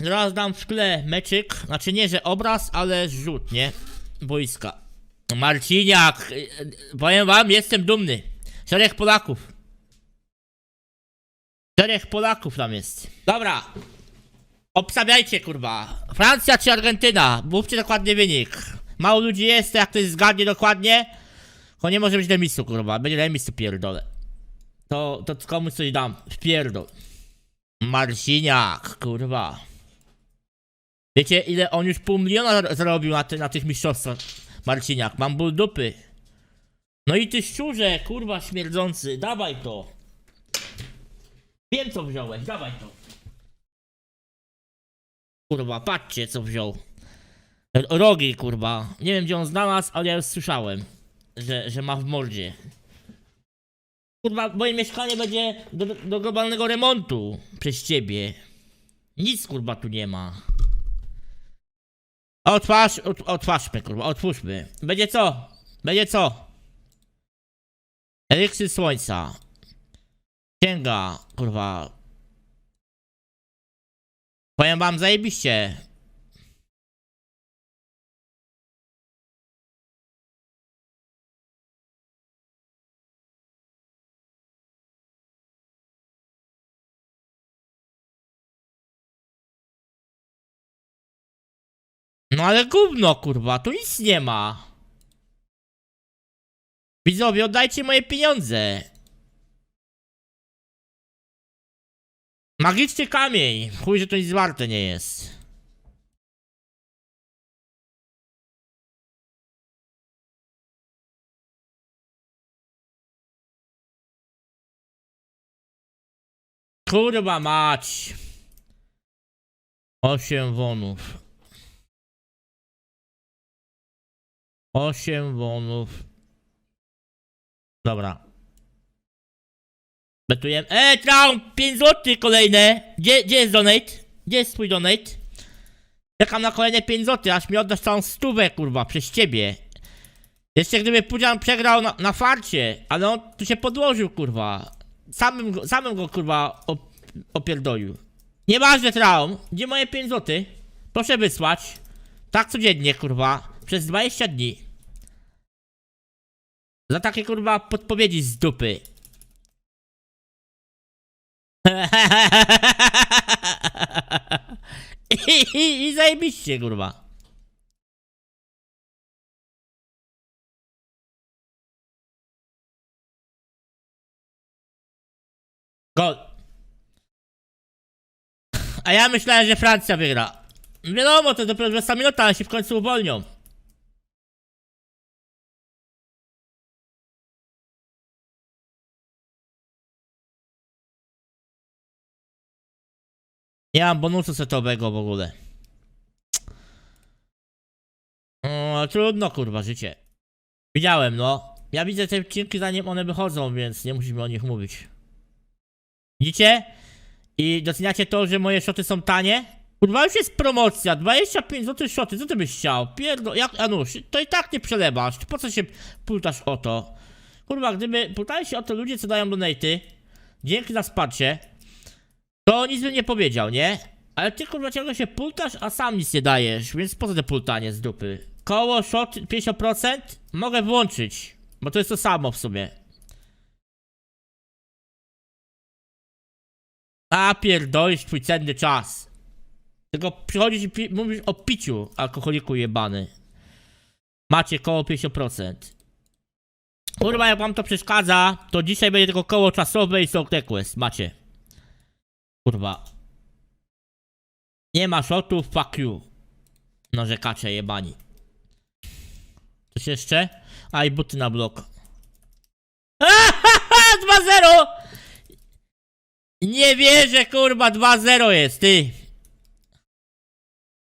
Zaraz dam w szkle meczyk. Znaczy nie, że obraz, ale zrzut, nie? Boiska. Marciniak, y, y, powiem wam, jestem dumny. Czterech Polaków. Czterech Polaków tam jest. Dobra. Obstawiajcie, kurwa. Francja czy Argentyna? Mówcie dokładnie wynik. Mało ludzi jest, to jak ktoś zgadnie dokładnie, to nie może być remisu, kurwa. Będzie remisu, pierdolę. To, to komuś coś dam. Wpierdol. Marciniak, kurwa. Wiecie, ile on już pół miliona zar- zarobił na, ty, na tych mistrzostwach? Marciniak, mam ból dupy. No i ty szczurze, kurwa śmierdzący, dawaj to. Wiem co wziąłeś, dawaj to. Kurwa, patrzcie co wziął. Rogi, kurwa. Nie wiem gdzie on znalazł, ale ja już słyszałem, że, że ma w mordzie. Kurwa, moje mieszkanie będzie do, do globalnego remontu przez ciebie. Nic kurwa tu nie ma. Otwarz, ot, kurwa, otwórzmy. Będzie co? Będzie co? Eliksir słońca. Księga, kurwa. Powiem wam zajebiście. No ale gówno, kurwa, tu nic nie ma. Widzowie, oddajcie moje pieniądze. Magiczny kamień. Chuj, że to nic warte nie jest. Kurwa mać. Osiem wonów. Osiem wonów. Dobra. Betujemy. Eee, Traum! 5 zł kolejne! Gdzie, gdzie jest donate? Gdzie jest twój donate? Czekam na kolejne 5 zł, aż mi oddasz całą stówę, kurwa, przez ciebie. Jeszcze gdyby Pudzian przegrał na, na farcie, ale on tu się podłożył, kurwa. Samym, go- samym go, kurwa, op, opierdolił. Nieważne, Traum. Gdzie moje 5 zł? Proszę wysłać. Tak codziennie, kurwa. Przez 20 dni. Za takie kurwa podpowiedzi z dupy. I, i, I zajebiście kurwa. Gol. A ja myślałem, że Francja wygra. Wiadomo, to dopiero 20 minuta, ale się w końcu uwolnią. Nie mam bonusu setowego w ogóle. O, trudno kurwa, życie. Widziałem, no. Ja widzę te odcinki zanim one wychodzą, więc nie musimy o nich mówić. Widzicie? I doceniacie to, że moje szoty są tanie? Kurwa, już jest promocja, 25 zł szoty, co ty byś chciał? Pierdo, jak, Anusz, to i tak nie przelewasz, po co się pultasz o to? Kurwa, gdyby pultali się o to ludzie, co dają donaty, dzięki za wsparcie, to nic bym nie powiedział, nie? Ale ty kurwa ciągle się pultasz, a sam nic nie dajesz, więc po co te pultanie z dupy? Koło shot 50% mogę włączyć, bo to jest to samo w sumie. A pierdolisz twój cenny czas. Tylko przychodzisz i mówisz o piciu, alkoholiku jebany. Macie koło 50%. Kurwa, jak wam to przeszkadza, to dzisiaj będzie tylko koło czasowe i Soul Quest. Macie. Kurwa. Nie ma shotów, fuck you. Narzekacze jebani. Coś jeszcze? A i buty na blok. 2-0! Nie wierzę, kurwa, 2-0 jest, ty.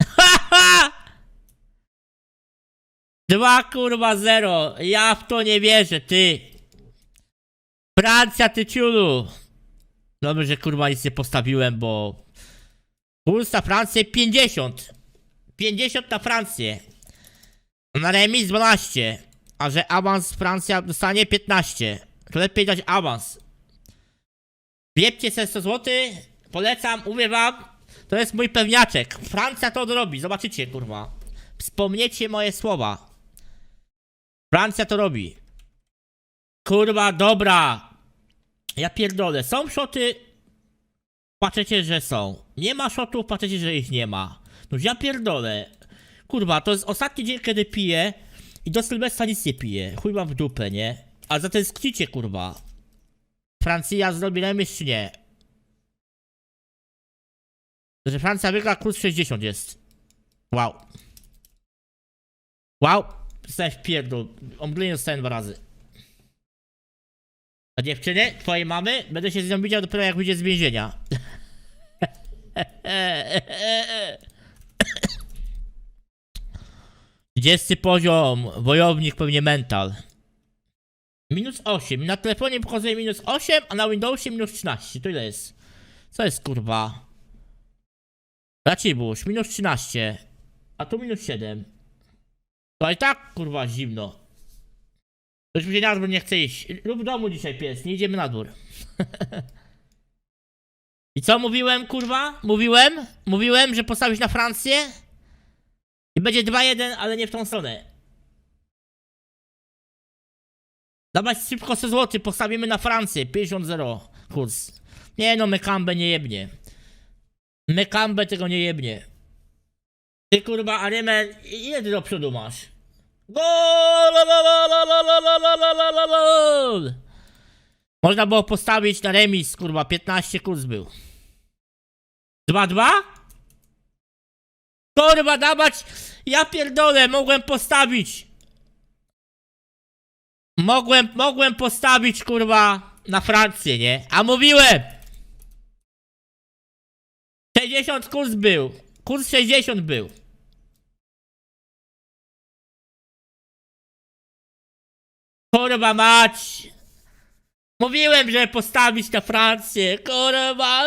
Dwa kurwa zero. Ja w to nie wierzę, ty. Francja, ty ciulu. Dobrze, że kurwa nic nie postawiłem, bo... Puls na Francję 50. 50 na Francję. Na remis 12. A że awans Francja dostanie 15. To lepiej dać awans. Wiepcie se 100 zł. Polecam, mówię wam. To jest mój pewniaczek. Francja to odrobi, zobaczycie, kurwa. Wspomniecie moje słowa. Francja to robi. Kurwa, dobra. Ja pierdolę. Są szoty. Patrzycie, że są. Nie ma szotów, patrzycie, że ich nie ma. No ja pierdolę. Kurwa, to jest ostatni dzień, kiedy piję. I do Sylwestra nic nie piję. Chuj mam w dupę, nie? A zatęsknicie, kurwa. Francja zrobi remis czy nie? Że Francja wygra, kurs 60 jest. Wow. Wow. Zostałem w pierdol. Omdlenie dostałem dwa razy. A dziewczyny, twojej mamy, będę się z nią widział dopiero jak wyjdzie z więzienia. Dwudziesty poziom, wojownik pewnie mental. Minus 8, na telefonie pokazuje minus 8, a na Windowsie minus 13, to ile jest? Co jest kurwa? Racibus, minus 13, a tu minus 7. To i tak kurwa zimno. To już mi nie chce iść. Lub w domu dzisiaj pies, nie idziemy na dwór. I co mówiłem, kurwa? Mówiłem? Mówiłem, że postawić na Francję? I będzie 2-1, ale nie w tą stronę. Dawać szybko 100 zł, postawimy na Francję. 50-0 kurs. Nie no, Mekambe nie jebnie. Mekambe tego nie jebnie. Ty kurwa, Arymen, ile ty do przodu masz? Gol! Można było postawić na remis, kurwa, 15 kurs był. 2-2? Kurwa, dawać! Ja pierdolę, mogłem postawić! Mogłem, mogłem postawić, kurwa, na Francję, nie? A mówiłem! 60 kurs był. Kurs 60 był. Kurwa mać! Mówiłem, że postawić na Francję, kurwa!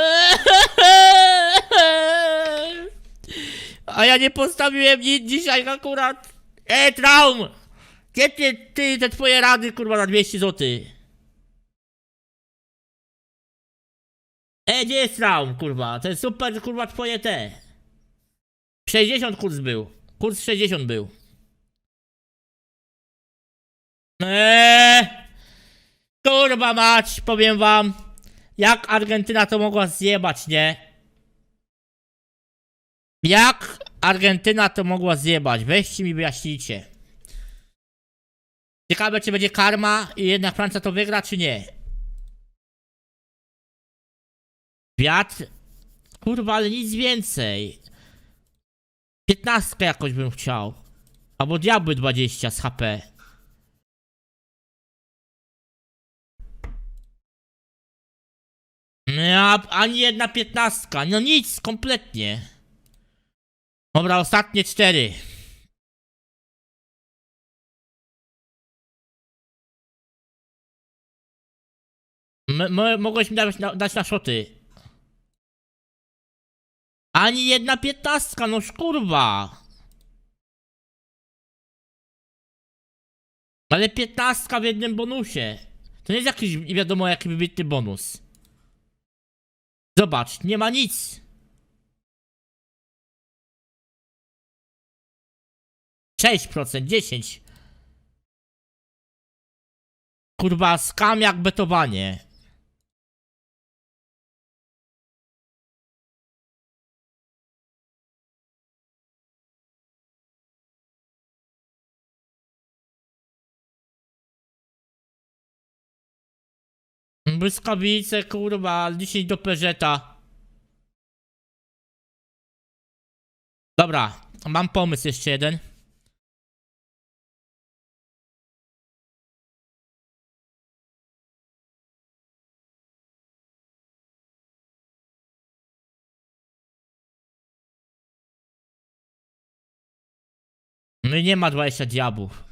A ja nie postawiłem nic dzisiaj akurat. Ej, Traum! Gdzie ty, ty, te twoje rady, kurwa, na 200 zł? Ej, gdzie jest Traum, kurwa? To jest super, kurwa, twoje te. 60 kurs był. Kurs 60 był. Eee, kurwa mać, powiem wam, jak Argentyna to mogła zjebać, nie? Jak Argentyna to mogła zjebać? Weźcie mi wyjaśnijcie. Ciekawe, czy będzie karma i jednak Francja to wygra, czy nie. Wiatr? Kurwa, ale nic więcej. 15 jakoś bym chciał. Albo diabły 20 z HP. No, ani jedna piętnastka. No nic, kompletnie. Dobra, ostatnie cztery. M- mogłeś mi dać na, dać na szoty. Ani jedna piętnastka, no kurwa. Ale piętnastka w jednym bonusie. To nie jest jakiś wiadomo jaki wybitny bonus. Zobacz, nie ma nic. Sześć procent, dziesięć. Kurwa, skam jak betowanie. Błyskawice, kurwa, 10 do Peugeota. Dobra, mam pomysł jeszcze jeden. No nie ma 20 diabłów.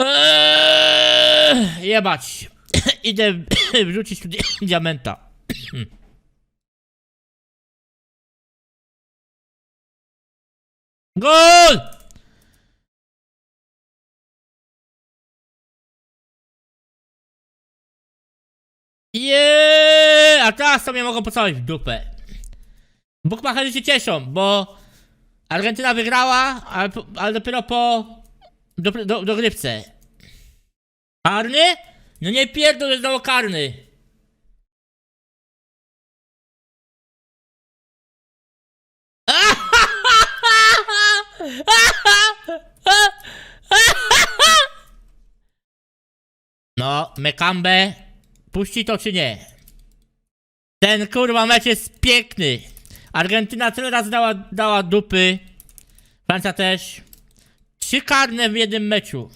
Eee, jebać. Idę wrzucić tu di- diamenta. Gol! Jeee! A teraz sobie mogą pocałować w dupę. Bukmacherzy się cieszą, bo Argentyna wygrała, ale, ale dopiero po do, do, dogrywce. No nie pierdol, jest znowu karny. No, Mekambe, puści to czy nie? Ten kurwa mecz jest piękny. Argentyna tyle razy dała, dała dupy. Francja też. Trzy karne w jednym meczu.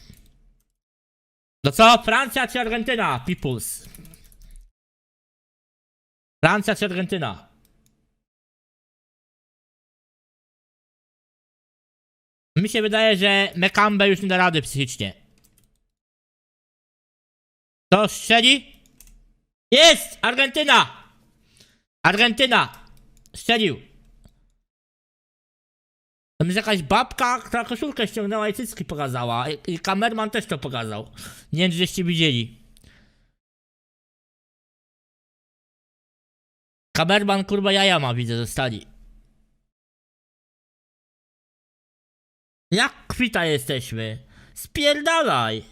No co, Francja czy Argentyna, peoples? Francja czy Argentyna? Mi się wydaje, że Mekambe już nie da rady psychicznie. To strzeli? Jest! Argentyna! Argentyna! Strzelił! Tam jest jakaś babka, która koszulkę ściągnęła i cycki pokazała. I, i kamerman też to pokazał. Nie wiem, żeście widzieli. Kamerman kurwa jaja ma, widzę, ze stali. Jak kwita jesteśmy? Spierdalaj!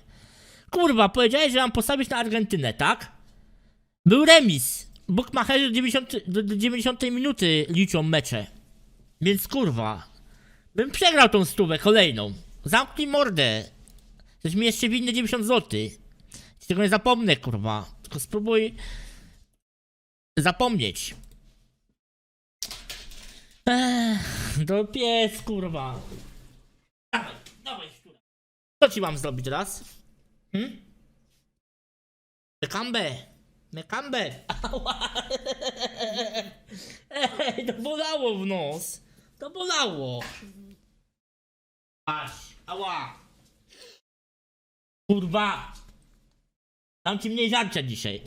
Kurwa, powiedziałeś, że mam postawić na Argentynę, tak? Był remis. Bookmacherzy do 90, do, do 90 minuty liczą mecze. Więc kurwa. Bym przegrał tą stówę kolejną. Zamknij mordę. Jesteś mi jeszcze winny 90 zł. Tego nie zapomnę, kurwa. Tylko spróbuj zapomnieć. Ech, do pies, kurwa. Dawaj, dawaj. Co ci mam zrobić teraz? Hmm? Mekambe! Mekambe! Ej, to bolało w nos! To bolało! Aś! Ała! Kurwa! Dam ci mniej żarcia dzisiaj.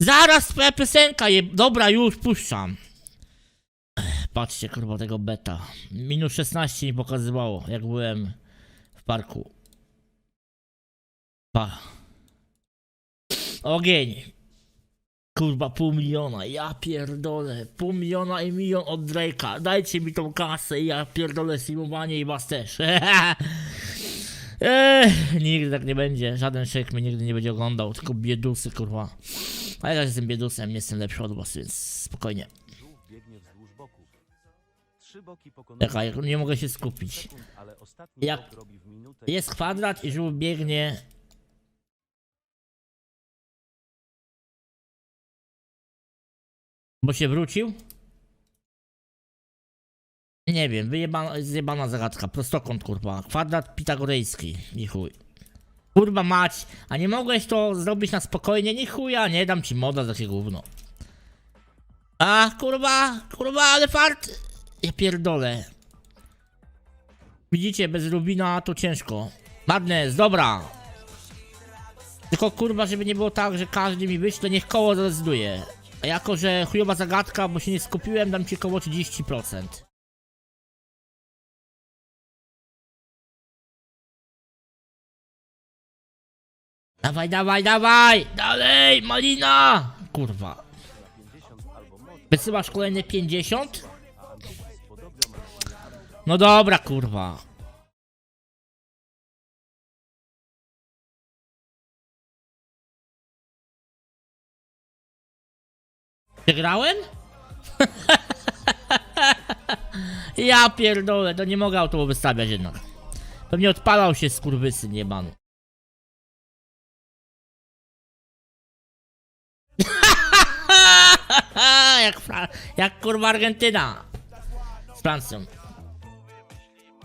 Zaraz twoja piosenka je... Dobra, już puszczam. Patrzcie, kurwa, tego beta. Minus 16 mi pokazywało, jak byłem w parku. Pa. Ogień. Kurwa, pół miliona. Ja pierdolę. Pół miliona i milion od Drake'a. Dajcie mi tą kasę i ja pierdolę streamowanie i was też. Ech, nigdy tak nie będzie. Żaden szejk mnie nigdy nie będzie oglądał. Tylko biedusy, kurwa. A ja jestem biedusem, nie jestem lepszy od was, więc spokojnie. Czekaj, nie mogę się skupić. Jak Jest kwadrat i żółw biegnie. Bo się wrócił? Nie wiem, wyjebana, zjebana zagadka. Prostokąt, kurwa. Kwadrat pitagorejski. Nie chuj. Kurwa mać, a nie mogłeś to zrobić na spokojnie? Nie chuja, nie dam ci moda za takie gówno. A, kurwa, kurwa, ale fart. Ja pierdolę. Widzicie, bez Rubina to ciężko. Madness, dobra. Tylko kurwa, żeby nie było tak, że każdy mi wyśle, niech koło zdecyduje. Jako, że chujowa zagadka, bo się nie skupiłem, dam ci koło 30%. Dawaj, dawaj, dawaj! Dalej, malina! Kurwa. 50 albo moc, Wysyłasz kolejne 50? a Anubis podobno ma No dobra, kurwa. Przegrałem? ja pierdolę, to nie mogę auto wystawiać jednak. Pewnie odpalał się skurwysyn jebany. jak, Fra- jak kurwa Argentyna z Francją.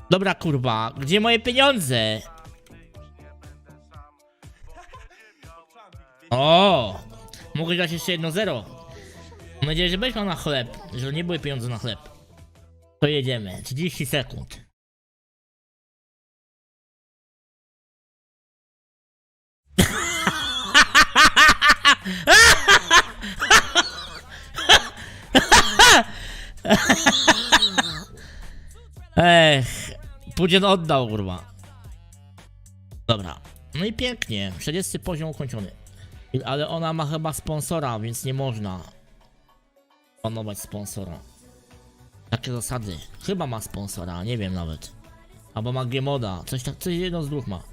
Dobra kurwa, gdzie moje pieniądze? O, mogę dać jeszcze jedno zero. Mam nadzieję, że miał na chleb, że nie były pieniądze na chleb. To jedziemy, 30 sekund. Ech, Pudzian oddał, kurwa. Dobra. No i pięknie. 40 poziom ukończony. Ale ona ma chyba sponsora, więc nie można. Panować sponsora. Takie zasady. Chyba ma sponsora, nie wiem nawet. Albo ma Gmoda, coś tak, coś jedno z dwóch ma.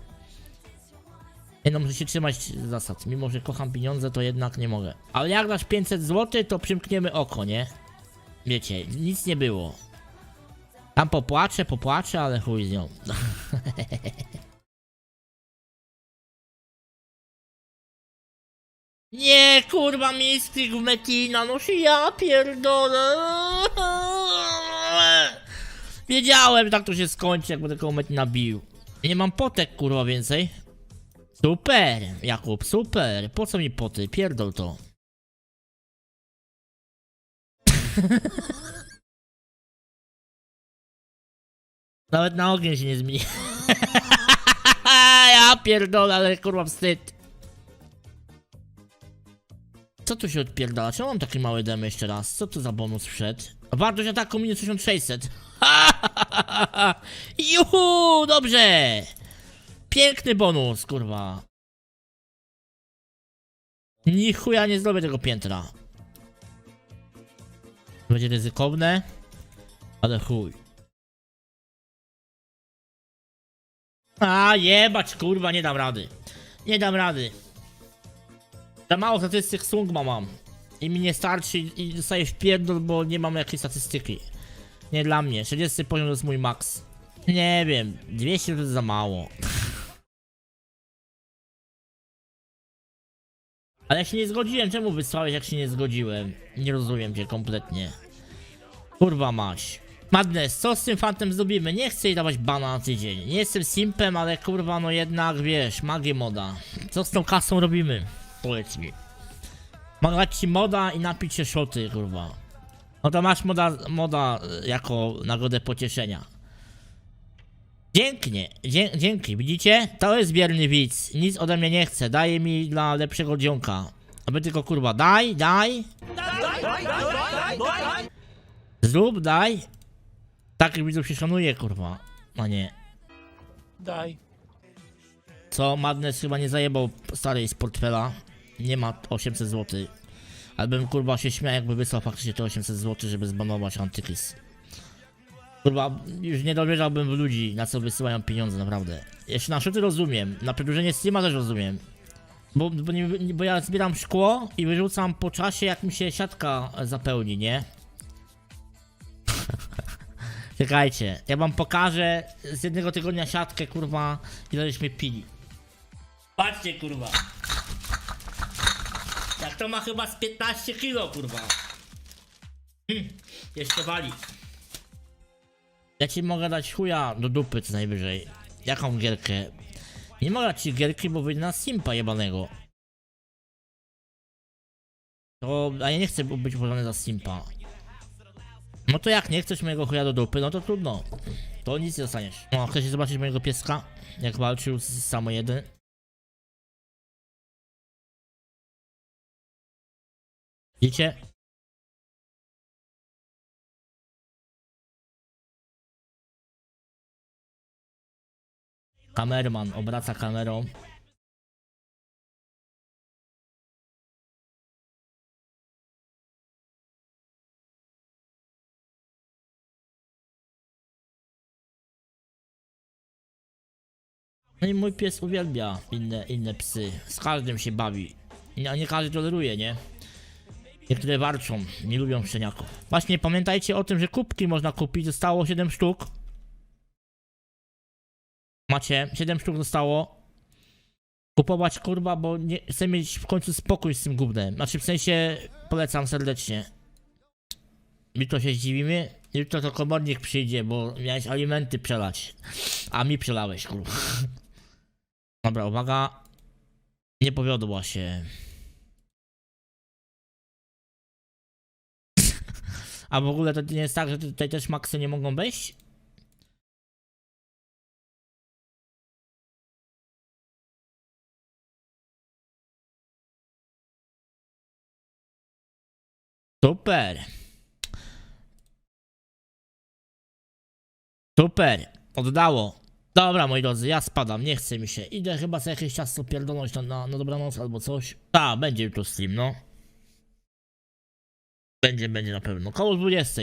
Nie no, muszę się trzymać zasad. Mimo, że kocham pieniądze, to jednak nie mogę. Ale jak dasz 500 zł, to przymkniemy oko, nie? Wiecie, nic nie było. Tam popłaczę, popłaczę, ale chuj z nią. Nie, kurwa, mistyk w Metina, no się ja pierdolę. Wiedziałem, że tak to się skończy, jak będę koło Metina bił. Nie mam potek, kurwa, więcej. Super, Jakub, super. Po co mi poty? Pierdol to. Nawet na ogień się nie zmieni. ja pierdolę, ale kurwa wstyd. Co tu się odpierdala? Czemu mam taki mały demy jeszcze raz? Co to za bonus wszedł? Wartość ataku minus 1600. Juhu, dobrze. Piękny bonus, kurwa. Ni chuja nie zrobię tego piętra. Będzie ryzykowne, ale chuj. A jebać, kurwa, nie dam rady. Nie dam rady. Za mało statystyk Sungma mam. I mi nie starczy i dostaję w pierdol, bo nie mam jakiejś statystyki. Nie dla mnie. 30 poziom to jest mój max. Nie wiem, 200 to jest za mało. Ale ja się nie zgodziłem, czemu wysłałeś jak się nie zgodziłem? Nie rozumiem cię kompletnie. Kurwa maś. Madness, co z tym fantem zrobimy? Nie chcę jej dawać bana na tydzień. Nie jestem simpem, ale kurwa no jednak wiesz, magię moda. Co z tą kasą robimy? Powiedz mi. Mogę dać ci moda i napić się szoty, kurwa. No to masz moda, moda y, jako nagrodę pocieszenia. Dzięknie, dzie dzięki, widzicie? To jest bierny widz. Nic ode mnie nie chce, daje mi dla lepszego dzionka. Aby tylko kurwa, daj, daj. Zrób, daj. Takich widzów się szanuje, kurwa. A nie. Daj. Co? Madness chyba nie zajebał starej z portfela. Nie ma 800 zł. Ale bym kurwa się śmiał, jakby wysłał faktycznie te 800 zł, żeby zbanować Antykris. Kurwa, już nie dowierzałbym w ludzi, na co wysyłają pieniądze, naprawdę. Jeszcze na szoty rozumiem, na przedłużenie Steama też rozumiem. Bo, bo, nie, bo ja zbieram szkło i wyrzucam po czasie, jak mi się siatka zapełni, nie? Czekajcie, ja wam pokażę z jednego tygodnia siatkę, kurwa, ile żeśmy pili. Patrzcie, kurwa. To ma chyba z 15 kilo, kurwa. Hm, jeszcze wali. Ja ci mogę dać chuja do dupy co najwyżej. Jaką gierkę? Nie mogę ci gierki, bo wyjdzie na simpa jebanego. To, a ja nie chcę być uważany za simpa. No to jak nie chcesz mojego chuja do dupy, no to trudno. To nic nie dostaniesz. No, chcecie zobaczyć mojego pieska? Jak walczył z samo jeden? Widzicie? Kamerman obraca kamerą. No i mój pies uwielbia inne, inne psy. Z każdym się bawi. Nie, nie każdy toleruje, nie? Niektóre warczą, nie lubią szczeniaków. Właśnie pamiętajcie o tym, że kubki można kupić. Zostało 7 sztuk. Macie, 7 sztuk zostało. Kupować kurwa, bo nie, chcę mieć w końcu spokój z tym gównem. Znaczy w sensie polecam serdecznie. Jutro się zdziwimy. Jutro to komornik przyjdzie, bo miałeś alimenty przelać. A mi przelałeś, kurwa. Dobra, uwaga. Nie powiodła się. A w ogóle to nie jest tak, że tutaj też maksy nie mogą wejść? Super. Super. Oddało. Dobra, moi drodzy, ja spadam, nie chce mi się. Idę chyba za jakieś czas pierdolnąć na, na, dobranoc albo coś. A, będzie jutro stream, no. Będzie, będzie na pewno. Koło 20.